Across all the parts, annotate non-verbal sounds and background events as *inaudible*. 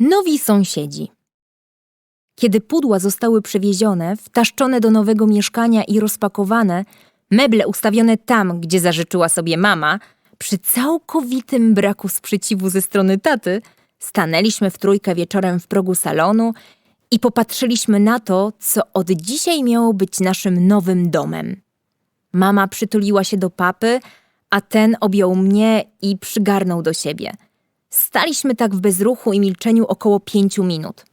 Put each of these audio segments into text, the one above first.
Nowi sąsiedzi. Kiedy pudła zostały przewiezione, wtaszczone do nowego mieszkania i rozpakowane, meble ustawione tam, gdzie zażyczyła sobie mama, przy całkowitym braku sprzeciwu ze strony taty, stanęliśmy w trójkę wieczorem w progu salonu i popatrzyliśmy na to, co od dzisiaj miało być naszym nowym domem. Mama przytuliła się do papy, a ten objął mnie i przygarnął do siebie. Staliśmy tak w bezruchu i milczeniu około pięciu minut,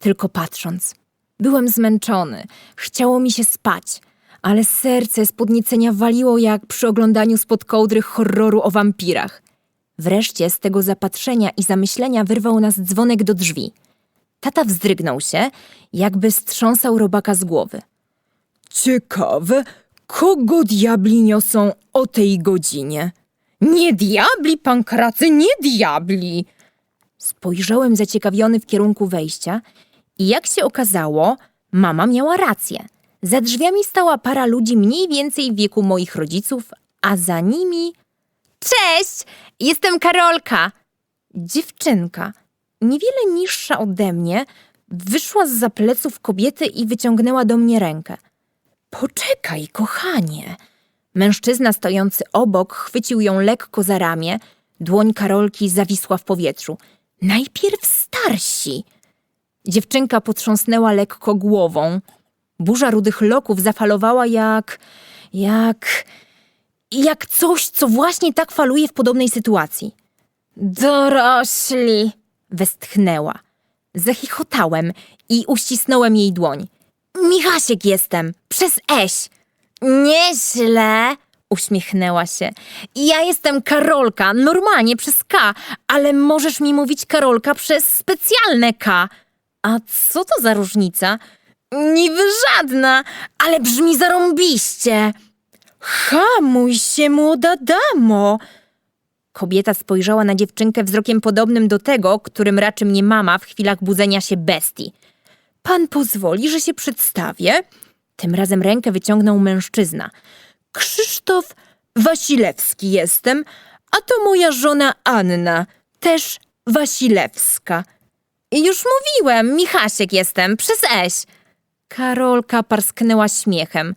tylko patrząc. Byłem zmęczony, chciało mi się spać, ale serce z podniecenia waliło jak przy oglądaniu spod kołdry horroru o wampirach. Wreszcie z tego zapatrzenia i zamyślenia wyrwał nas dzwonek do drzwi. Tata wzdrygnął się, jakby strząsał robaka z głowy. Ciekawe, kogo diabli niosą o tej godzinie? Nie diabli, pankracy, nie diabli! Spojrzałem zaciekawiony w kierunku wejścia i jak się okazało, mama miała rację. Za drzwiami stała para ludzi mniej więcej w wieku moich rodziców, a za nimi... Cześć! Jestem Karolka! Dziewczynka, niewiele niższa ode mnie, wyszła z za pleców kobiety i wyciągnęła do mnie rękę. Poczekaj, kochanie! Mężczyzna stojący obok chwycił ją lekko za ramię, dłoń Karolki zawisła w powietrzu. Najpierw starsi! Dziewczynka potrząsnęła lekko głową. Burza rudych loków zafalowała jak. jak. jak coś, co właśnie tak faluje w podobnej sytuacji. Dorośli! westchnęła. Zachichotałem i uścisnąłem jej dłoń. Michasiek jestem, przez Eś. Nieźle, uśmiechnęła się. Ja jestem Karolka, normalnie przez K, ale możesz mi mówić Karolka przez specjalne K. A co to za różnica? Niby żadna, ale brzmi zarąbiście. Hamuj się, młoda damo! Kobieta spojrzała na dziewczynkę wzrokiem podobnym do tego, którym raczy mnie mama w chwilach budzenia się bestii. Pan pozwoli, że się przedstawię? Tym razem rękę wyciągnął mężczyzna. Krzysztof Wasilewski jestem, a to moja żona Anna, też Wasilewska. Już mówiłem, Michasiek jestem, przez Eś. Karolka parsknęła śmiechem.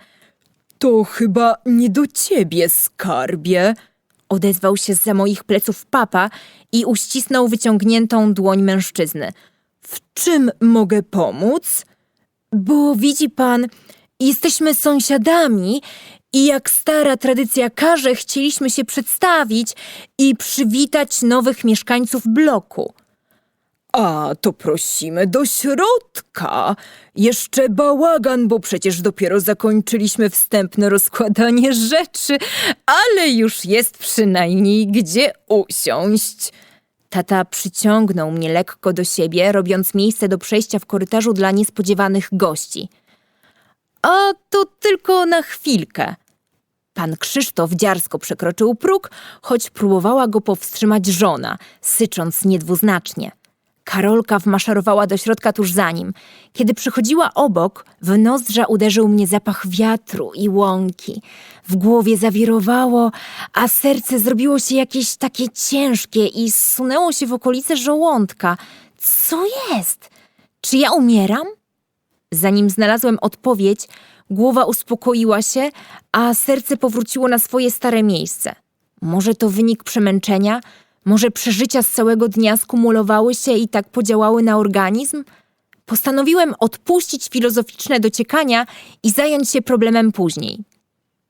To chyba nie do ciebie, skarbie. Odezwał się za moich pleców papa i uścisnął wyciągniętą dłoń mężczyzny. W czym mogę pomóc? Bo widzi pan, jesteśmy sąsiadami i jak stara tradycja każe, chcieliśmy się przedstawić i przywitać nowych mieszkańców bloku. A, to prosimy do środka. Jeszcze bałagan, bo przecież dopiero zakończyliśmy wstępne rozkładanie *laughs* rzeczy, ale już jest przynajmniej gdzie usiąść. Tata przyciągnął mnie lekko do siebie, robiąc miejsce do przejścia w korytarzu dla niespodziewanych gości. A to tylko na chwilkę. Pan Krzysztof dziarsko przekroczył próg, choć próbowała go powstrzymać żona, sycząc niedwuznacznie. Karolka wmaszerowała do środka tuż za nim. Kiedy przychodziła obok, w nozdrza uderzył mnie zapach wiatru i łąki. W głowie zawirowało, a serce zrobiło się jakieś takie ciężkie i zsunęło się w okolice żołądka. Co jest? Czy ja umieram? Zanim znalazłem odpowiedź, głowa uspokoiła się, a serce powróciło na swoje stare miejsce. Może to wynik przemęczenia? Może przeżycia z całego dnia skumulowały się i tak podziałały na organizm? Postanowiłem odpuścić filozoficzne dociekania i zająć się problemem później.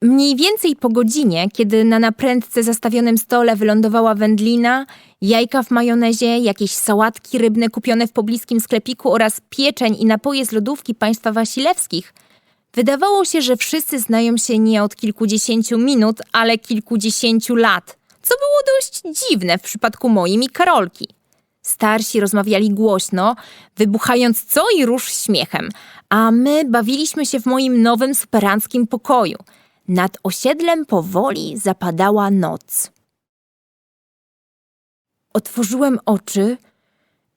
Mniej więcej po godzinie, kiedy na naprędce zastawionym stole wylądowała wędlina, jajka w majonezie, jakieś sałatki rybne kupione w pobliskim sklepiku oraz pieczeń i napoje z lodówki państwa Wasilewskich, wydawało się, że wszyscy znają się nie od kilkudziesięciu minut, ale kilkudziesięciu lat, co było dość dziwne w przypadku moim i Karolki. Starsi rozmawiali głośno, wybuchając co i róż śmiechem, a my bawiliśmy się w moim nowym superanckim pokoju. Nad osiedlem powoli zapadała noc. Otworzyłem oczy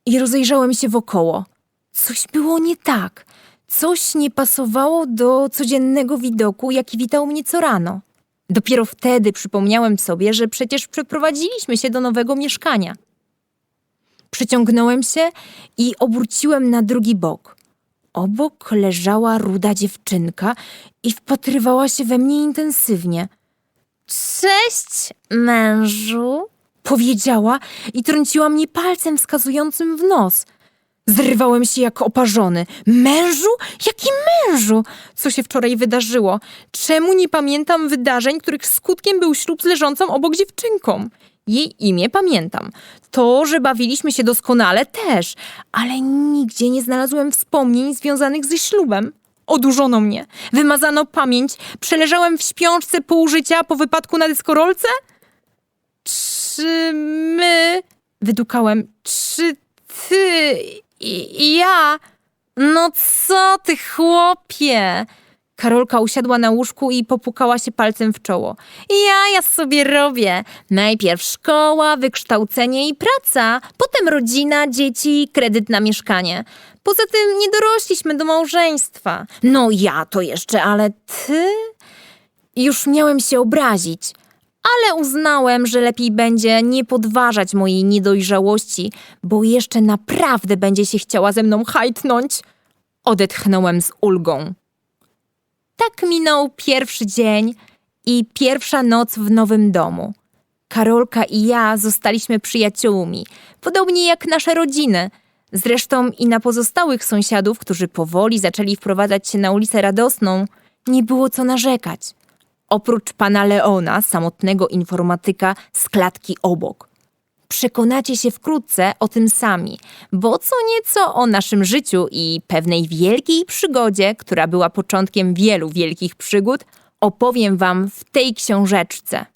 i rozejrzałem się wokoło. Coś było nie tak. Coś nie pasowało do codziennego widoku, jaki witał mnie co rano. Dopiero wtedy przypomniałem sobie, że przecież przeprowadziliśmy się do nowego mieszkania. Przeciągnąłem się i obróciłem na drugi bok. Obok leżała ruda dziewczynka i wpatrywała się we mnie intensywnie. Cześć, mężu, powiedziała i trąciła mnie palcem wskazującym w nos. Zrywałem się jak oparzony. Mężu? Jaki mężu? Co się wczoraj wydarzyło? Czemu nie pamiętam wydarzeń, których skutkiem był ślub z leżącą obok dziewczynką? Jej imię pamiętam. To, że bawiliśmy się doskonale też, ale nigdzie nie znalazłem wspomnień związanych ze ślubem. Odurzono mnie, wymazano pamięć, przeleżałem w śpiączce pół życia po wypadku na dyskorolce? Czy my... Wydukałem. Czy ty i ja? No co ty, chłopie? Karolka usiadła na łóżku i popukała się palcem w czoło. Ja, ja sobie robię. Najpierw szkoła, wykształcenie i praca, potem rodzina, dzieci, kredyt na mieszkanie. Poza tym nie dorośliśmy do małżeństwa. No ja to jeszcze, ale ty? Już miałem się obrazić, ale uznałem, że lepiej będzie nie podważać mojej niedojrzałości, bo jeszcze naprawdę będzie się chciała ze mną hajtnąć. Odetchnąłem z ulgą. Tak minął pierwszy dzień i pierwsza noc w nowym domu. Karolka i ja zostaliśmy przyjaciółmi, podobnie jak nasze rodziny. Zresztą i na pozostałych sąsiadów, którzy powoli zaczęli wprowadzać się na ulicę Radosną, nie było co narzekać. Oprócz pana Leona, samotnego informatyka z klatki obok. Przekonacie się wkrótce o tym sami, bo co nieco o naszym życiu i pewnej wielkiej przygodzie, która była początkiem wielu wielkich przygód, opowiem wam w tej książeczce.